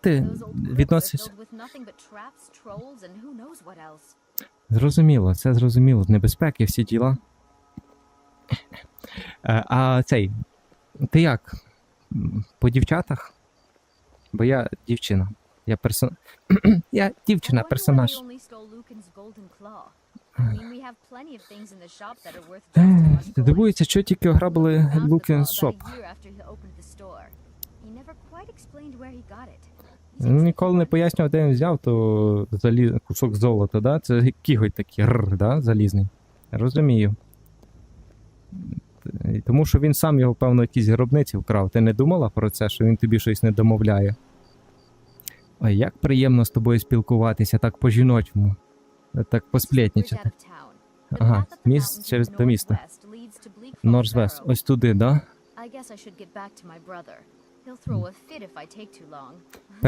ти відносишся? Зрозуміло, це зрозуміло. Небезпеки, всі діла. Е, А цей, ти як? По дівчатах? Бо я дівчина. Я персон... я дівчина, персонаж. дивується, що тільки ограбили Found the claw Лукін about шоп. Ніколи не пояснював, де він взяв, то залі... кусок золота, да? Це кіготь такий, рр, да? залізний. Розумію. Тому що він сам його, певно, якісь гробниці вкрав. Ти не думала про це, що він тобі щось не домовляє? Ой, як приємно з тобою спілкуватися так по-жіночому. Так посплетнічати. Ага, міст через до міста. Норзвест, ось туди, да?